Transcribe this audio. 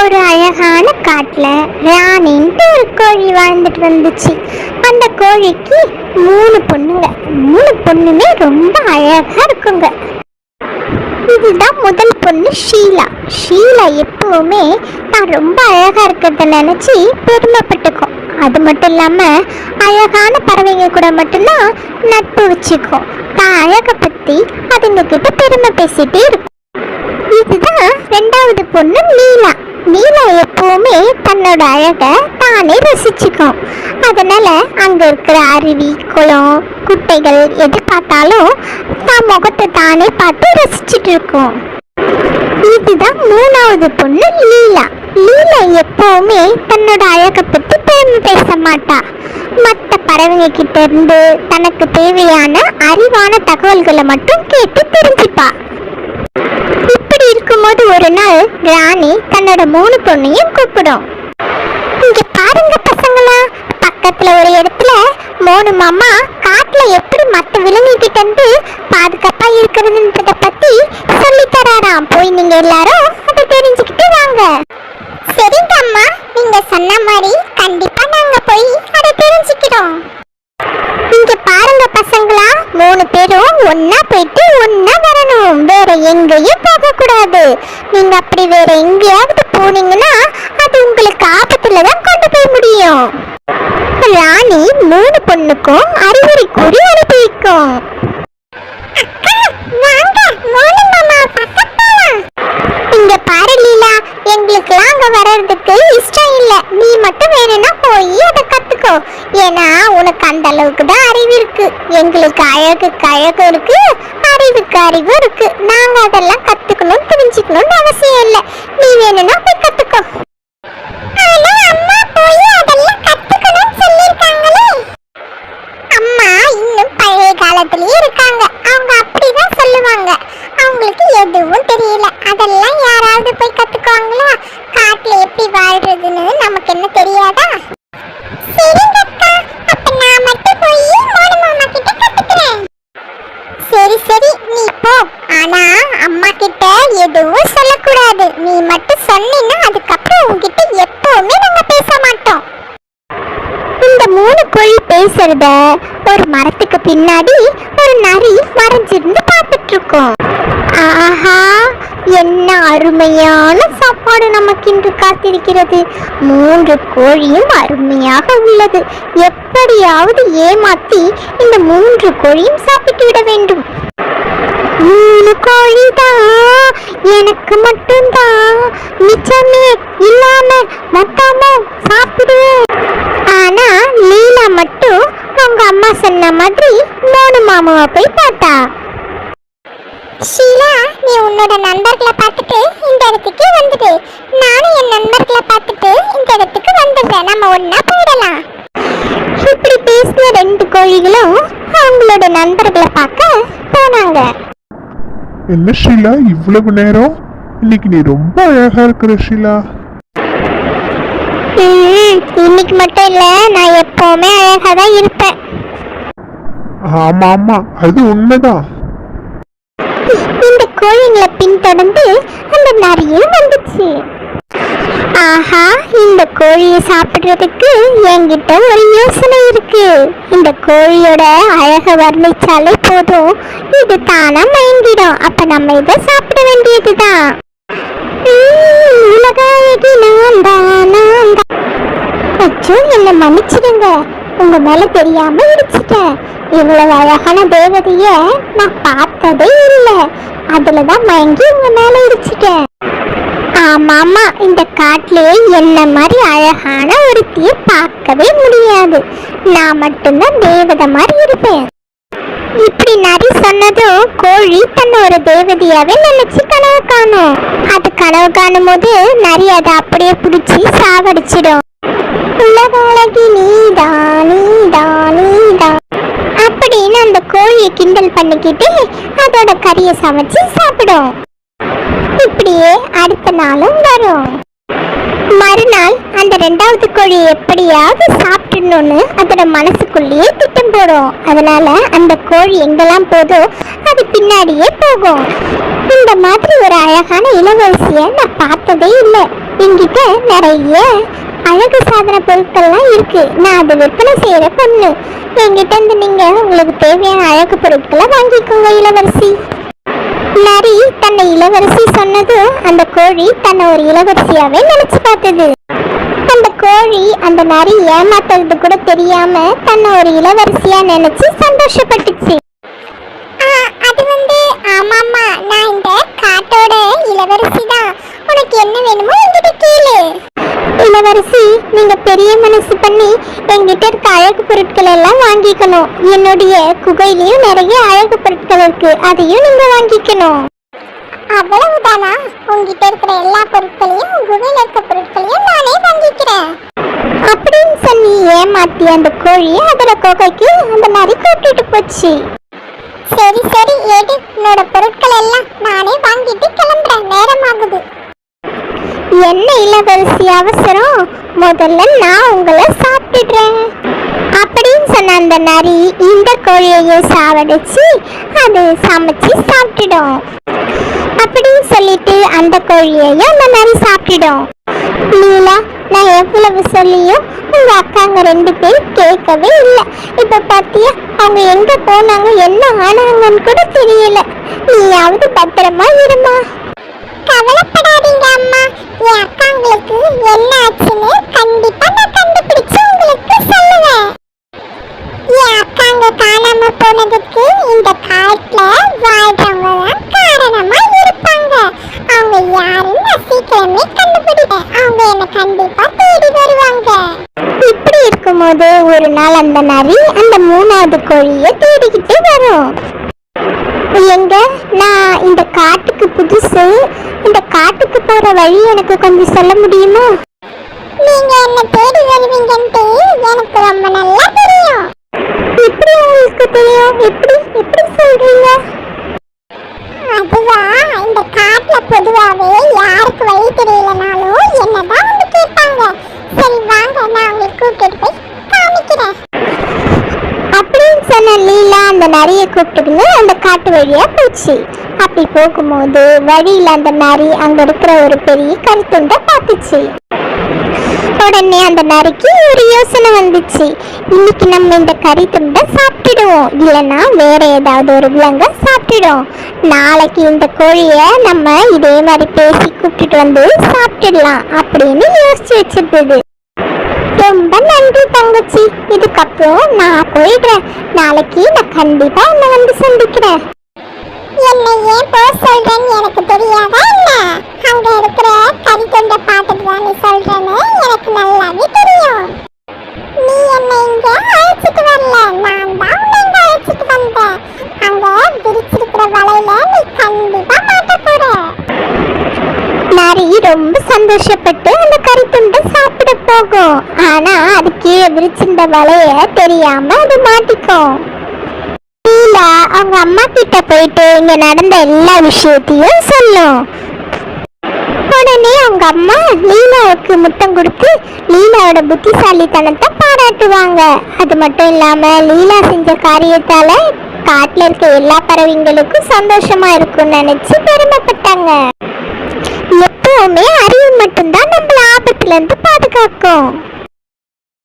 ஒரு அழகான காட்டில் ராணின்ட்டு ஒரு கோழி வாழ்ந்துட்டு வந்துச்சு. அந்த கோழிக்கு மூணு பொண்ணுங்க. மூணு பொண்ணுமே ரொம்ப அழகா இருக்குங்க. இதுதான் முதல் பொண்ணு ஷீலா. ஷீலா எப்பவுமே நான் ரொம்ப அழகா இருக்கிறத நினைச்சு பெருமைப்பட்டுக்கும். அது மட்டும் இல்லாம அழகான பறவைங்க கூட மட்டும்தான் நட்பு வச்சுக்கும். தான் அழகை பத்தி அதுங்க கிட்ட பெருமை பேசிட்டே இருக்கும். இதுதான் ரெண்டாவது பொண்ணு லீலா. நீலா எப்பவுமே தன்னோட அழகை தானே ரசிச்சுக்கும். அதனால அங்க இருக்கிற அருவி குளம் குட்டைகள் எது பார்த்தாலும் தான் முகத்தை தானே பார்த்து ரசிச்சுட்டு இருக்கும். இதுதான் மூணாவது பொண்ணு லீலா. லீலா எப்பவுமே தன்னோட அழகை பற்றி பெருமை பேச மாட்டா. மற்ற பறவைங்க கிட்ட இருந்து தனக்கு தேவையான அறிவான தகவல்களை மட்டும் கேட்டு தெரிஞ்சுப்பா. இருக்கும்போது ஒரு நாள் ராணி தன்னோட மூணு பொண்ணையும் கூப்பிடும். இங்க பாருங்க பசங்களா பக்கத்துல ஒரு இடத்துல மூணு மாமா காட்டுல எப்படி மத்த விலங்குகிட்ட இருந்து பாதுகாப்பா இருக்கிறதுன்றத பத்தி சொல்லி தராராம். போய் நீங்க எல்லாரும் அதை தெரிஞ்சுக்கிட்டு வாங்க. சரிங்க அம்மா நீங்க சொன்ன மாதிரி கண்டிப்பா நாங்க போய் அதை தெரிஞ்சுக்கிறோம். இங்க பாருங்க பசங்களா மூணு பேரும் ஒன்னா போயிட்டு ஒன்னா வரணும் வேற எங்கேயும் போக கூடாது நீங்க அப்படி வேற எங்கேயாவது போனீங்கன்னா அது உங்களுக்கு ஆபத்துல தான் கொண்டு போய் முடியும். ராணி மூணு பொண்ணுக்கும் அறிவுரை கூறி அனுப்பி வைக்கும். இங்க பாரு லீலா எங்களுக்குலாம் அங்க வர்றதுக்கு இஷ்டம் இல்ல. நீ மட்டும் வேணும்னா போய் அதை கத்துக்கோ. ஏன்னா உனக்கு அந்த அளவுக்கு தான் அறிவு இருக்கு. எங்களுக்கு அழகுக்கு அழகு இருக்கு. அறிவுக்கு அறிவு இருக்கு நாங்க அதெல்லாம் கத்துக்கணும் தெரிஞ்சுக்கணும்னு அவசியம் இல்ல. நீ வேணும்னா போய் கத்துக்கோ. அம்மா போய் அதெல்லாம் கத்துக்கணும்னு சொல்லிருக்காங்களே அம்மா இன்னும் பழைய காலத்திலேயே இருக்காங்க. அவங்க அப்படிதான் சொல்லுவாங்க. அவங்களுக்கு எதுவும் தெரியல. அதெல்லாம் யாராவது போய் கத்துக்குவாங்களா? காட்டுல எப்படி வாழ்றதுன்னு நமக்கு என்ன தெரியாதா? சரிங்க அக்கா அப்ப நான் மட்டும் போய் மோனு மாமா கிட்ட கத்துக்கிறேன் சரி சரி நீ போ ஆனா அம்மா கிட்ட எதுவும் சொல்லக்கூடாது நீ மட்டும் சொன்னீன்னா அதுக்கப்புறம் உன்கிட்ட எப்பவுமே நாங்க பேச மாட்டோம் இந்த மூணு கோழி ஒரு மரத்துக்கு பின்னாடி ஒரு நரி மறைஞ்சிருந்து பார்த்துட்டு இருக்கோம் ஆஹா என்ன அருமையான சாப்பாடு நமக்கு இன்று காத்திருக்கிறது. மூன்று கோழியும் அருமையாக உள்ளது. எப்படியாவது ஏமாத்தி இந்த மூன்று கோழியும் சாப்பிட்டு விட வேண்டும். மூணு கோழிதான் எனக்கு மட்டும்தான் மிச்சமே இல்லாம மொத்தமும் சாப்பிடுவேன் மட்டும் அவங்க அம்மா சொன்ன மாதிரி மூணு மாமாவை போய் பார்த்தா. ஷீலா நீ உன்னோட நண்பர்களை பார்த்துட்டு இந்த இடத்துக்கு வந்துடு. நானும் என் நண்பர்களை பார்த்துட்டு இந்த இடத்துக்கு வந்துடுறேன். நம்ம ஒண்ணா போயிடலாம். இப்படி பேசின ரெண்டு கோழிகளும் அவங்களோட நண்பர்களை பார்க்க போனாங்க. என்ன ஷீலா இவ்வளவு நேரம்? இன்னைக்கு நீ ரொம்ப அழகா இருக்கிற ஷீலா. இன்னைக்கு மட்டும் இல்ல நான் எப்பவுமே அழகா தான் இருப்பேன். ஆமா ஆமா அது உண்மைதான். இந்த கோழிங்களை பின்தொடர்ந்து அந்த நரியும் வந்துச்சு. ஆஹா இந்த கோழியை சாப்பிடுறதுக்கு என்கிட்ட ஒரு யோசனை இருக்கு. இந்த கோழியோட அழக வர்ணிச்சாலே போதும். இது தானா மயங்கிடும். அப்ப நம்ம இதை சாப்பிட வேண்டியதுதான். உலக அச்சோ என்ன மன்னிச்சிடுங்க. உங்க மேல தெரியாம இடிச்சிட்டேன். இவ்வளவு அழகான தேவதைய நான் பார்த்ததே இல்லை. அதுலதான் மயங்கி உங்க மேல இடிச்சிட்டேன். ஆமாமா இந்த காட்டிலே என்ன மாதிரி அழகான ஒருத்திய பார்க்கவே முடியாது. நான் மட்டும்தான் தேவதை மாதிரி இருப்பேன். இப்படி நரி சொன்னதும் கோழி தன்னை ஒரு தேவதையாவே நினைச்சு கனவு காணும். அது கனவு காணும் போது நரி அதை அப்படியே பிடிச்சி சாவடிச்சிடும் உலக அழகி நீதா நீதா நீதான் அப்படின்னு அந்த கோழியை கிண்டல் பண்ணிக்கிட்டு அதோட கறியை சமைச்சு சாப்பிடும். இப்படியே அடுத்த நாளும் வரும். மறுநாள் அந்த ரெண்டாவது கோழியை எப்படியாவது சாப்பிட்டுணும்னு அதோட மனசுக்குள்ளேயே திட்டம் போடும். அதனால அந்த கோழி எங்கெல்லாம் போதோ அது பின்னாடியே போகும். இந்த மாதிரி ஒரு அழகான இளவரசிய நான் பார்த்ததே இல்லை. என்கிட்ட நிறைய அழகு சாதன பொருட்கள்லாம் இருக்கு. நான் அது விற்பனை செய்யற பொண்ணு. என்கிட்ட இருந்து நீங்க உங்களுக்கு தேவையான அழகு பொருட்களை வாங்கிக்கோங்க இளவரசி. நரி தன்னை இளவரசி சொன்னது அந்த கோழி தன்னை ஒரு இளவரசியாவே நினைச்சு பார்த்தது. அந்த கோழி அந்த நரி ஏமாத்துறது கூட தெரியாம தன்னை ஒரு இளவரசியா நினைச்சு சந்தோஷப்பட்டுச்சு. அது வந்து ஆமாமா நான் இந்த காட்டோட இளவரசி தான் உனக்கு என்ன வேணுமோ என்கிட்ட கேளு. இளவரசி நீங்க பெரிய மனசு பண்ணி என்கிட்ட இருக்க அழகு பொருட்கள் எல்லாம் வாங்கிக்கணும். என்னுடைய குகையிலயும் நிறைய அழகு பொருட்கள் இருக்கு. அதையும் நீங்க வாங்கிக்கணும். அவ்வளவுதானா? உங்ககிட்ட இருக்கிற எல்லா பொருட்களையும் குகையில இருக்க பொருட்களையும் நானே வாங்கிக்கிறேன். அப்படின்னு சொல்லி ஏமாத்தி அந்த கோழி அதோட குகைக்கு அந்த மாதிரி கூட்டிட்டு போச்சு. சரி சரி எடு. என்னோட பொருட்கள் எல்லாம் நானே வாங்கிட்டு கிளம்புறேன். நேரமாகுது. என்ன இளவரசி அவசரம்? முதல்ல நான் உங்களை சாப்பிட்டுடுறேன். அப்படின்னு சொன்ன அந்த நரி இந்த கோழியையும் சாவடிச்சு அது சமைச்சு சாப்பிட்டுடும். அப்படின்னு சொல்லிட்டு அந்த கோழியையும் அந்த நரி சாப்பிட்டுடும். லீலா நான் எவ்வளவு சொல்லியும் உங்க அக்காங்க ரெண்டு பேரும் கேட்கவே இல்லை. இப்ப பாத்தியா அவங்க எங்க போனாங்க என்ன ஆனாங்கன்னு கூட தெரியல. நீயாவது பத்திரமா இருமா. கவலைப்படாதீங்க அம்மா. என் அக்காங்களுக்கு என்ன ஆச்சுன்னு கண்டிப்பா நான் கண்டுபிடிச்சு உங்களுக்கு சொல்லுவேன். என் அக்காங்க காணாம போனதுக்கு இந்த காட்டுல வாழ்றவங்க காரணமா இருப்பாங்க. அவங்க யாருன்னு நான் சீக்கிரமே கண்டுபிடிப்பேன். அவங்க என்ன கண்டிப்பா தேடி வருவாங்க. இப்படி இருக்கும்போது ஒரு நாள் அந்த நரி அந்த மூணாவது கோழியை தேடிக்கிட்டு வரும். எங்க? நான் இந்த காட்டுக்கு புதுசு இந்த காட்டுக்கு போற வழி எனக்கு கொஞ்சம் சொல்ல முடியுமா? நீங்க என்ன தேடி வருவீங்கன்ட்டு எனக்கு ரொம்ப நல்லா தெரியும். எப்படி உங்களுக்கு தெரியும்? எப்படி எப்படி சொல்றீங்க அதுவா இந்த காட்டுல பொதுவாவே யாருக்கு வழி தெரியலனாலும் என்னதான் வந்து கேட்பாங்க சரி வாங்க நான் உங்களுக்கு கூட்டிட்டு போய் காமிக்கிறேன் அப்படின்னு சொன்ன லீலா அந்த நரியை கூப்பிட்டுக்கின்னு அந்த காட்டு வழியா போச்சு. அப்படி போகும்போது வழியில அந்த நரி அங்க இருக்கிற ஒரு பெரிய கருத்துண்டை பார்த்துச்சு. உடனே அந்த நரிக்கு ஒரு யோசனை வந்துச்சு. இன்னைக்கு நம்ம இந்த கறி சாப்பிட்டுடுவோம். இல்லைன்னா வேற ஏதாவது ஒரு விலங்க சாப்பிட்டுடும் நாளைக்கு இந்த கோழியை நம்ம இதே மாதிரி பேசி கூப்பிட்டுட்டு வந்து சாப்பிட்டுடலாம் அப்படின்னு யோசிச்சு வச்சிருந்தது. நன்றி தங்கச்சி. இதுக்கப்புறம் நான் போயிடுறேன். நாளைக்கு நான் கண்டிப்பா உன்னை வந்து சந்திக்கிறேன். என்னை ஏன் போக சொல்றேன்னு எனக்கு தெரியாதா என்ன? அங்க இருக்கிற கறி தொண்டை பார்த்துட்டு தான் நீ சொல்றேன்னு எனக்கு நல்லாவே தெரியும். நீ என்னை இங்க அழைச்சிட்டு வரல. நான் தான் உன்னை இங்க அழைச்சிட்டு வந்தேன். அங்க விரிச்சிருக்கிற வலையில நீ கண்டிப்பா மாட்ட போற. நரி ரொம்ப சந்தோஷப்பட்டு அந்த சாப்பிட போகும். ஆனா அது கீழே விரிச்சிருந்த வலைய தெரியாம அது மாட்டிக்கும். லீலா அவங்க அம்மா கிட்ட போயிட்டு இங்க நடந்த எல்லா விஷயத்தையும் சொல்லும். உடனே அவங்க அம்மா லீலாவுக்கு முத்தம் கொடுத்து லீலாவோட புத்திசாலித்தனத்தை பாராட்டுவாங்க. அது மட்டும் இல்லாம லீலா செஞ்ச காரியத்தால காட்டுல இருக்க எல்லா பறவைங்களுக்கும் சந்தோஷமா இருக்கும்னு நினைச்சு பெருமைப்பட்டாங்க. எப்பவுமே அறிவு மட்டும்தான் நம்மள ஆபத்துல இருந்து பாதுகாக்கும்.